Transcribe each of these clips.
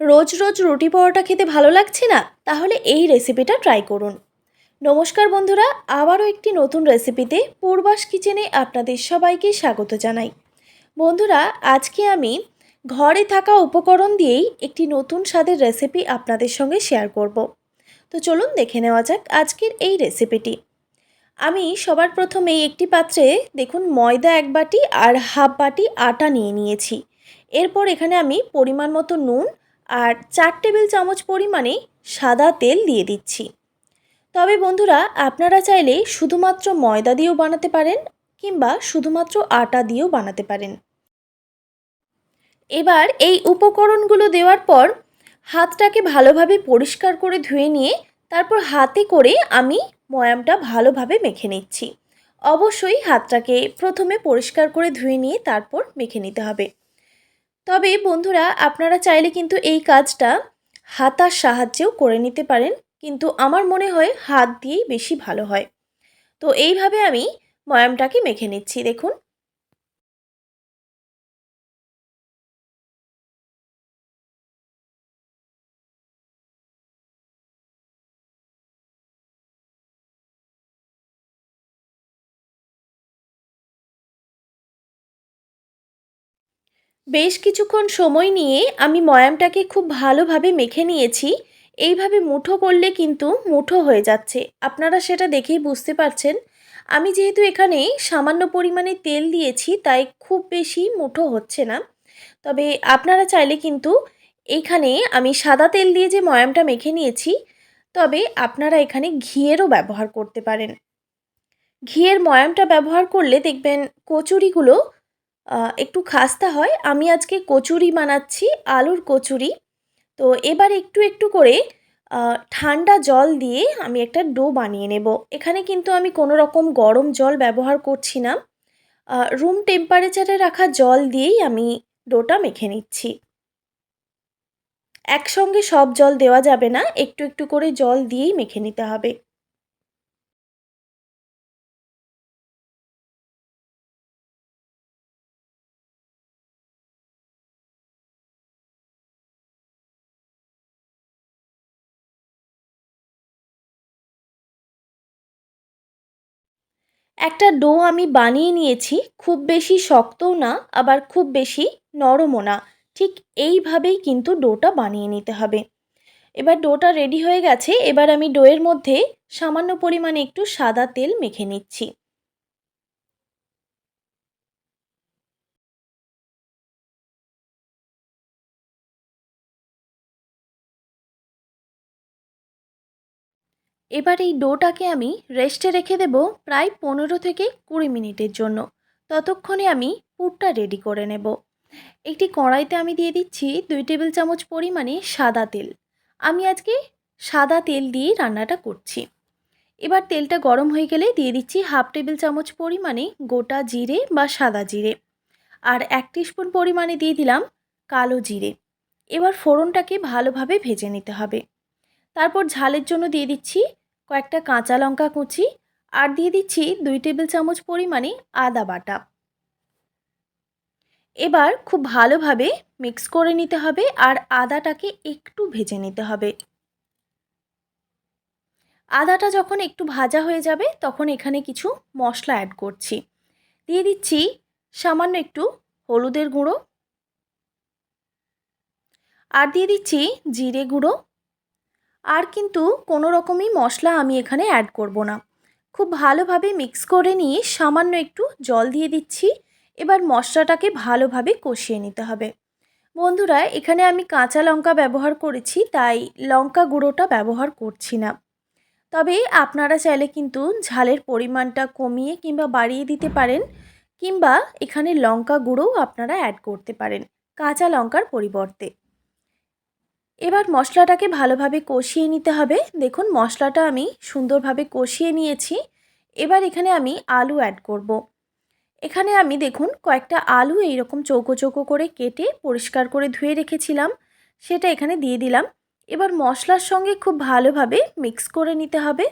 রোজ রোজ রুটি পরোটা খেতে ভালো লাগছে না? তাহলে এই রেসিপিটা ট্রাই করুন। নমস্কার বন্ধুরা, আবারও একটি নতুন রেসিপিতে পূর্বাস কিচেনে আপনাদের সবাইকে স্বাগত জানাই। বন্ধুরা, আজকে আমি ঘরে থাকা উপকরণ দিয়েই একটি নতুন স্বাদের রেসিপি আপনাদের সঙ্গে শেয়ার করব। তো চলুন দেখে নেওয়া যাক আজকের এই রেসিপিটি আমি সবার প্রথমেই একটি পাত্রে দেখুন ময়দা এক বাটি আর হাফ বাটি আটা নিয়ে নিয়েছি। এরপর এখানে আমি পরিমাণ মতো নুন আর চার টেবিল চামচ পরিমাণে সাদা তেল দিয়ে দিচ্ছি। তবে বন্ধুরা, আপনারা চাইলে শুধুমাত্র ময়দা দিয়েও বানাতে পারেন কিংবা শুধুমাত্র আটা দিয়েও বানাতে পারেন। এবার এই উপকরণগুলো দেওয়ার পর হাতটাকে ভালোভাবে পরিষ্কার করে ধুয়ে নিয়ে তারপর হাতে করে আমি ময়ামটা ভালোভাবে মেখে নিচ্ছি। অবশ্যই হাতটাকে প্রথমে পরিষ্কার করে ধুয়ে নিয়ে তারপর মেখে নিতে হবে। তবে বন্ধুরা, আপনারা চাইলে কিন্তু এই কাজটা হাতার সাহায্যেও করে নিতে পারেন, কিন্তু আমার মনে হয় হাত দিয়েই বেশি ভালো হয়। তো এইভাবে আমি ময়ামটাকে মেখে নিচ্ছি, দেখুন। বেশ কিছুক্ষণ সময় নিয়ে আমি ময়ামটাকে খুব ভালোভাবে মেখে নিয়েছি। এইভাবে মুঠো করলে কিন্তু মুঠো হয়ে যাচ্ছে। আপনারা সেটা দেখেই বুঝতে পারছেন। আমি যেহেতু এখানে সামান্য পরিমাণে তেল দিয়েছি, তাই খুব বেশি মুঠো হচ্ছে না। তবে আপনারা চাইলে কিন্তু এইখানে আমি সাদা তেল দিয়ে যে ময়ামটা মেখে নিয়েছি, তবে আপনারা এখানে ঘিয়েরও ব্যবহার করতে পারেন। ঘিয়ের ময়ামটা ব্যবহার করলে দেখবেন কচুরিগুলো একটু খাস্তা হয়। আমি আজকে কচুরি বানাচ্ছি, আলুর কচুরি। তো এবার একটু একটু করে ঠান্ডা জল দিয়ে আমি একটা ডো বানিয়ে নেব। এখানে কিন্তু আমি কোনো রকম গরম জল ব্যবহার করছি না। রুম টেম্পারেচারে রাখা জল দিয়েই আমি ডোটা মেখে নিচ্ছি। একসঙ্গে সব জল দেওয়া যাবে না। একটু একটু করে জল দিয়েই মেখে নিতে হবে। একটা ডো আমি বানিয়ে নিয়েছি, খুব বেশি শক্তও না, আবার খুব বেশি নরমও না। ঠিক এইভাবেই কিন্তু ডোটা বানিয়ে নিতে হবে। এবার ডোটা রেডি হয়ে গেছে, এবার আমি ডোয়ের মধ্যে সামান্য পরিমাণে একটু সাদা তেল মেখে নিচ্ছি। এবার এই ডোটাকে আমি রেস্টে রেখে দেব প্রায় পনেরো থেকে কুড়ি মিনিটের জন্য। ততক্ষণে আমি পুরটা রেডি করে নেব। একটি কড়াইতে আমি দিয়ে দিচ্ছি দুই টেবিল চামচ পরিমাণে সাদা তেল। আমি আজকে সাদা তেল দিয়ে রান্নাটা করছি। এবার তেলটা গরম হয়ে গেলে দিয়ে দিচ্ছি হাফ টেবিল চামচ পরিমাণে গোটা জিরে বা সাদা জিরে। আর এক স্পুন পরিমাণে দিয়ে দিলাম কালো জিরে। এবার ফোড়নটাকে ভালোভাবে ভেজে নিতে হবে। তারপর ঝালের জন্য দিয়ে দিচ্ছি কয়েকটা কাঁচা লঙ্কা কুচি আর দিয়ে দিচ্ছি দুই টেবিল চামচ পরিমাণে আদা বাটা। এবার খুব ভালোভাবে মিক্স করে নিতে হবে আর আদাটাকে একটু ভেজে নিতে হবে। আদাটা যখন একটু ভাজা হয়ে যাবে তখন এখানে কিছু মশলা অ্যাড করছি। দিয়ে দিচ্ছি সামান্য একটু হলুদের গুঁড়ো। আর দিয়ে দিচ্ছি জিরে গুঁড়ো আর কিন্তু কোনো রকমই মশলা আমি এখানে অ্যাড করব না। খুব ভালোভাবে মিক্স করে নিয়ে সামান্য একটু জল দিয়ে দিচ্ছি। এবার মশলাটাকে ভালোভাবে কষিয়ে নিতে হবে। বন্ধুরা, এখানে আমি কাঁচা লঙ্কা ব্যবহার করেছি, তাই লঙ্কা গুঁড়োটা ব্যবহার করছি না। তবে আপনারা চাইলে কিন্তু ঝালের পরিমাণটা কমিয়ে কিংবা বাড়িয়ে দিতে পারেন, কিংবা এখানে লঙ্কা গুঁড়োও আপনারা অ্যাড করতে পারেন, কাঁচা লঙ্কার পরিবর্তে। এবার মশলাটাকে ভালোভাবে কষিয়ে নিতে হবে। দেখুন, মশলাটা আমি সুন্দরভাবে কষিয়ে নিয়েছি। এবার এখানে আমি আলু অ্যাড করব। এখানে আমি দেখুন, কয়েকটা আলু এইরকম চৌকো চৌকো করে কেটে পরিষ্কার করে ধুয়ে রেখেছিলাম। সেটা এখানে দিয়ে দিলাম। এবার মশলার সঙ্গে খুব ভালোভাবে মিক্স করে নিতে হবে।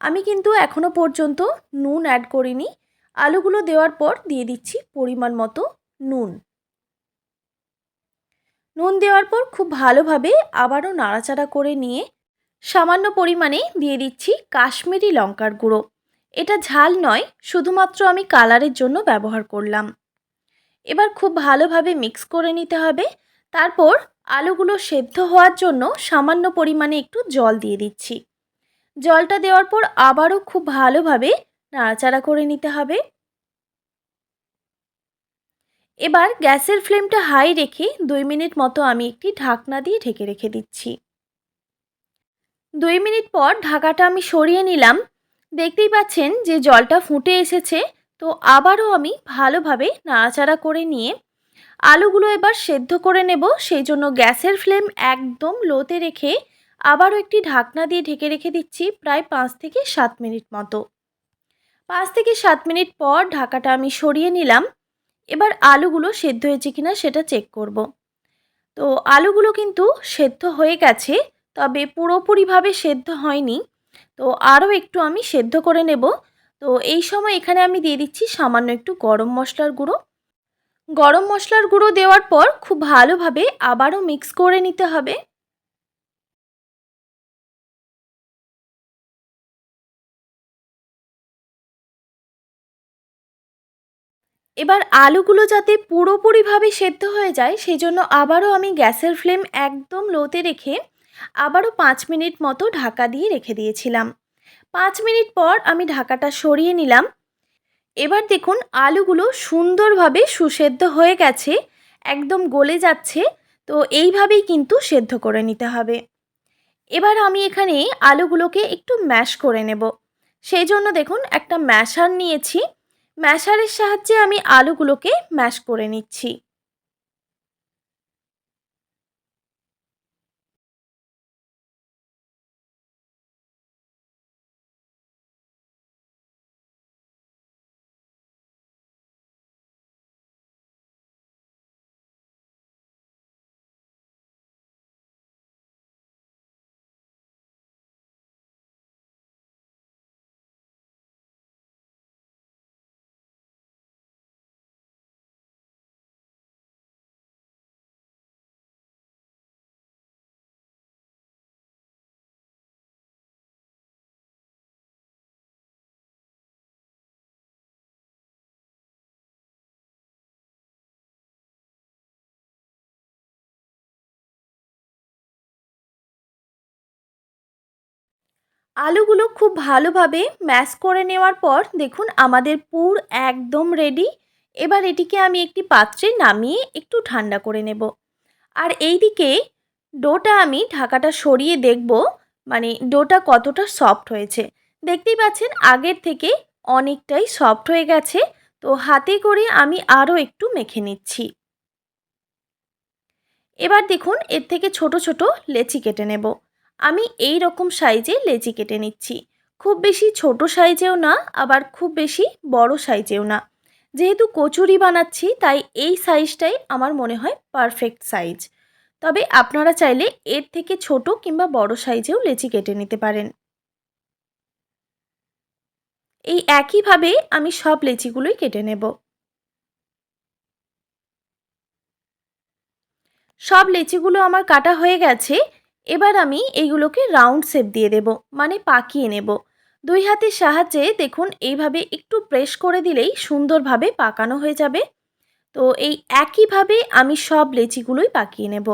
আমি কিন্তু এখনও পর্যন্ত নুন অ্যাড করিনি। আলুগুলো দেওয়ার পর দিয়ে দিচ্ছি পরিমাণ মতো নুন। নুন দেওয়ার পর খুব ভালোভাবে আবারও নাড়াচাড়া করে নিয়ে সামান্য পরিমাণে দিয়ে দিচ্ছি কাশ্মীরি লঙ্কার গুঁড়ো। এটা ঝাল নয়, শুধুমাত্র আমি কালারের জন্য ব্যবহার করলাম। এবার খুব ভালোভাবে মিক্স করে নিতে হবে। তারপর আলুগুলো সেদ্ধ হওয়ার জন্য সামান্য পরিমাণে একটু জল দিয়ে দিচ্ছি। জলটা দেওয়ার পর আবারও খুব ভালোভাবে নাড়াচাড়া করে নিতে হবে। এবার গ্যাসের ফ্লেমটা হাই রেখে দুই মিনিট মতো আমি একটি ঢাকনা দিয়ে ঢেকে রেখে দিচ্ছি। দুই মিনিট পর ঢাকাটা আমি সরিয়ে নিলাম। দেখতেই পাচ্ছেন যে জলটা ফুটে এসেছে, তো আবারও আমি ভালোভাবে নাড়াচাড়া করে নিয়ে আলুগুলো এবার সেদ্ধ করে নেব। সেই জন্য গ্যাসের ফ্লেম একদম লোতে রেখে আবারও একটি ঢাকনা দিয়ে ঢেকে রেখে দিচ্ছি প্রায় পাঁচ থেকে সাত মিনিট মতো। পাঁচ থেকে সাত মিনিট পর ঢাকাটা আমি সরিয়ে নিলাম। এবার আলুগুলো সেদ্ধ হয়েছে কিনা সেটা চেক করব। তো আলুগুলো কিন্তু সেদ্ধ হয়ে গেছে, তবে পুরোপুরিভাবে সেদ্ধ হয়নি। তো আরও একটু আমি সেদ্ধ করে নেব। তো এই সময় এখানে আমি দিয়ে দিচ্ছি সামান্য একটু গরম মশলার গুঁড়ো। গরম মশলার গুঁড়ো দেওয়ার পর খুব ভালোভাবে আবারও মিক্স করে নিতে হবে। এবার আলুগুলো যাতে পুরোপুরিভাবে সেদ্ধ হয়ে যায় সেই জন্য আবারও আমি গ্যাসের ফ্লেম একদম লোতে রেখে আবারও পাঁচ মিনিট মতো ঢাকা দিয়ে রেখে দিয়েছিলাম। পাঁচ মিনিট পর আমি ঢাকাটা সরিয়ে নিলাম। এবার দেখুন, আলুগুলো সুন্দরভাবে সুসেদ্ধ হয়ে গেছে, একদম গলে যাচ্ছে, তো এইভাবেই কিন্তু সেদ্ধ করে নিতে হবে। এবার আমি এখানে আলুগুলোকে একটু ম্যাশ করে নেব। সেই জন্য দেখুন, একটা ম্যাশার নিয়েছি। ম্যাশারের সাহায্যে আমি আলুগুলোকে ম্যাশ করে নিচ্ছি। আলুগুলো খুব ভালোভাবে ম্যাশ করে নেওয়ার পর দেখুন আমাদের পুর একদম রেডি এবার এটিকে আমি একটি পাত্রে নামিয়ে একটু ঠান্ডা করে নেব। আর এই দিকে ডোটা আমি ঢাকাটা সরিয়ে দেখব মানে ডোটা কতটা সফট হয়েছে। দেখতেই পাচ্ছেন আগের থেকে অনেকটাই সফট হয়ে গেছে, তো হাতে করে আমি আরও একটু মেখে নিচ্ছি। এবার দেখুন এর থেকে ছোট ছোট লেচি কেটে নেব। আমি এই রকম সাইজে লেচি কেটে নিচ্ছি। খুব বেশি ছোট সাইজেও না, আবার খুব বেশি বড় সাইজেও না। যেহেতু কচুরি বানাচ্ছি, তাই এই সাইজটাই আমার মনে হয় পারফেক্ট সাইজ। তবে আপনারা চাইলে এর থেকে ছোট কিংবা বড় সাইজেও লেচি কেটে নিতে পারেন। এই একইভাবে আমি সব লেচিগুলোই কেটে নেব। সব লেচিগুলো আমার কাটা হয়ে গেছে। এবার আমি এইগুলোকে রাউন্ড শেপ দিয়ে দেব মানে পাকিয়ে নেব। দুই হাতের সাহায্যে দেখুন, এইভাবে একটু প্রেস করে দিলেই সুন্দরভাবে পাকানো হয়ে যাবে। তো এই একইভাবে আমি সব লেচিগুলোই পাকিয়ে নেব।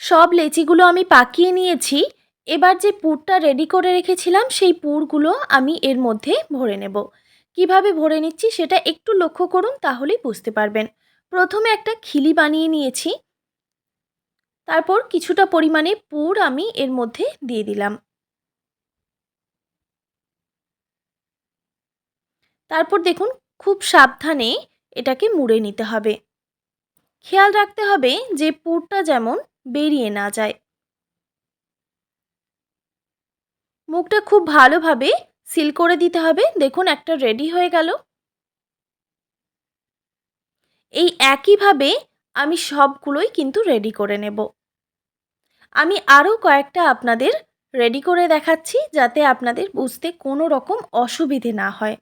সব লেচিগুলো আমি পাকিয়ে নিয়েছি। এবার যে পুরটা রেডি করে রেখেছিলাম, সেই পুরগুলো আমি এর মধ্যে ভরে নেব। কীভাবে ভরে নিচ্ছি সেটা একটু লক্ষ্য করুন, তাহলেই বুঝতে পারবেন। প্রথমে একটা খিলি বানিয়ে নিয়েছি। তারপর কিছুটা পরিমাণে পুর আমি এর মধ্যে দিয়ে দিলাম। তারপর দেখুন, খুব সাবধানে এটাকে মুড়ে নিতে হবে। খেয়াল রাখতে হবে যে পুরটা যেমন বেরিয়ে না যায়। মুখটা খুব ভালোভাবে সিল করে দিতে হবে। দেখুন, একটা রেডি হয়ে গেল। এই একইভাবে আমি সবগুলোই কিন্তু রেডি করে নেব। আমি আরও কয়েকটা আপনাদের রেডি করে দেখাচ্ছি, যাতে আপনাদের বুঝতে কোনো রকম অসুবিধে না হয়।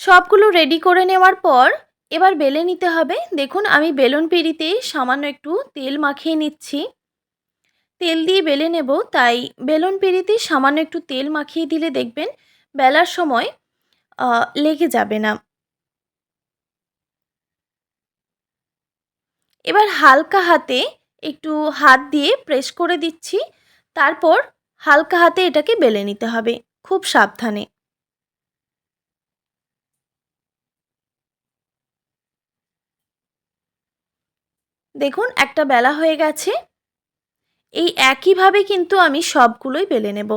সবগুলো রেডি করে নেওয়ার পর এবার বেলে নিতে হবে। দেখুন, আমি বেলুন পিড়িতে সামান্য একটু তেল মাখিয়ে নিচ্ছি। তেল দিয়ে বেলে নেব, তাই বেলুন পিড়িতে সামান্য একটু তেল মাখিয়ে দিলে দেখবেন বেলার সময় লেগে যাবে না। এবার হালকা হাতে একটু হাত দিয়ে প্রেস করে দিচ্ছি। তারপর হালকা হাতে এটাকে বেলে নিতে হবে, খুব সাবধানে। দেখুন একটা বেলা হয়ে গেছে। এই একইভাবে কিন্তু আমি সবগুলোই বেলে নেব।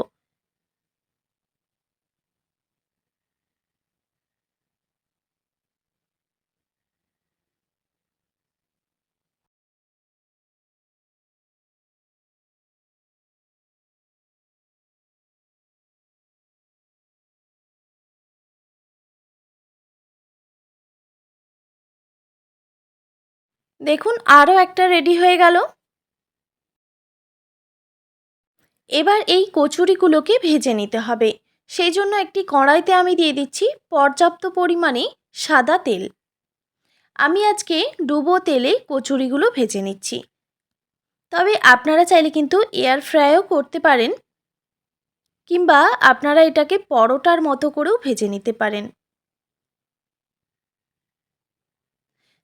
দেখুন, আরও একটা রেডি হয়ে গেল। এবার এই কচুরিগুলোকে ভেজে নিতে হবে। সেই জন্য একটি কড়াইতে আমি দিয়ে দিচ্ছি পর্যাপ্ত পরিমাণে সাদা তেল। আমি আজকে ডুবো তেলে কচুরিগুলো ভেজে নিচ্ছি। তবে আপনারা চাইলে কিন্তু এয়ার ফ্রাইও করতে পারেন, কিংবা আপনারা এটাকে পরোটার মতো করেও ভেজে নিতে পারেন।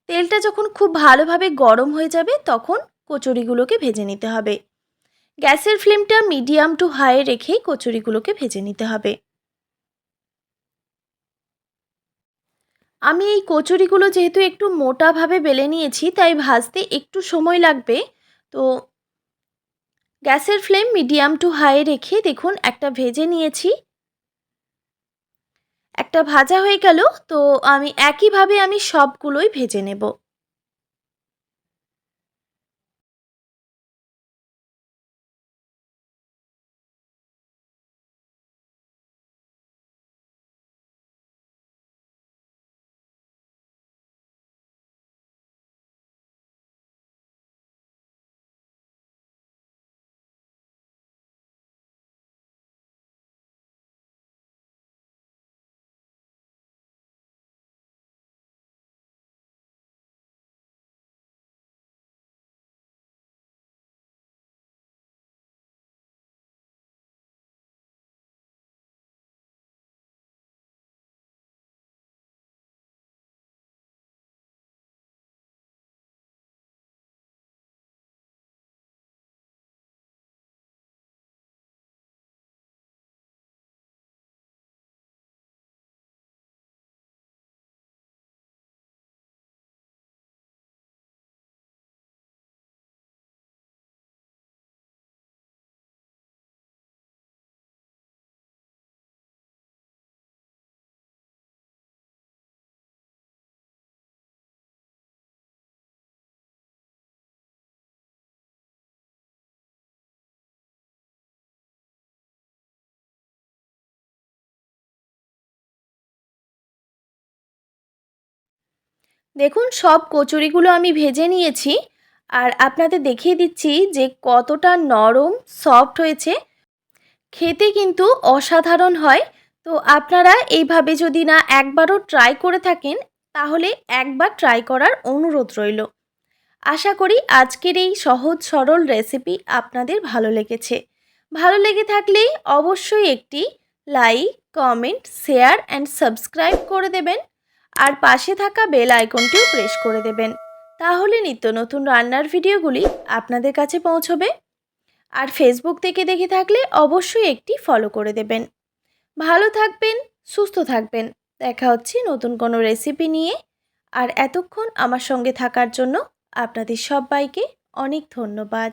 তেলটা যখন খুব ভালোভাবে গরম হয়ে যাবে, তখন কচুরিগুলোকে ভেজে নিতে হবে। গ্যাসের ফ্লেমটা মিডিয়াম টু হাই রেখেই কচুরিগুলোকে ভেজে নিতে হবে। আমি এই কচুরিগুলো যেহেতু একটু মোটাভাবে বেলে নিয়েছি, তাই ভাজতে একটু সময় লাগবে। তো গ্যাসের ফ্লেম মিডিয়াম টু হাই রেখে দেখুন, একটা ভেজে নিয়েছি। একটা ভাজা হয়ে গেল তো আমি একইভাবে আমি সবগুলোই ভেজে নেব। দেখুন, সব কচুরিগুলো আমি ভেজে নিয়েছি আর আপনাদের দেখিয়ে দিচ্ছি যে কতটা নরম সফট হয়েছে। খেতে কিন্তু অসাধারণ হয়। তো আপনারা এইভাবে যদি না একবারও ট্রাই করে থাকেন, তাহলে একবার ট্রাই করার অনুরোধ রইল। আশা করি আজকের এই সহজ সরল রেসিপি আপনাদের ভালো লেগেছে। ভালো লেগে থাকলে অবশ্যই একটি like comment share and subscribe করে দেবেন। আর পাশে থাকা বেল আইকনটিও প্রেস করে দেবেন। তাহলে নিত্য নতুন রান্নার ভিডিওগুলি আপনাদের কাছে পৌঁছবে। আর ফেসবুক থেকে দেখে থাকলে অবশ্যই একটি ফলো করে দেবেন। ভালো থাকবেন, সুস্থ থাকবেন। দেখা হচ্ছে নতুন কোনো রেসিপি নিয়ে। আর এতক্ষণ আমার সঙ্গে থাকার জন্য আপনাদের সবাইকে অনেক ধন্যবাদ।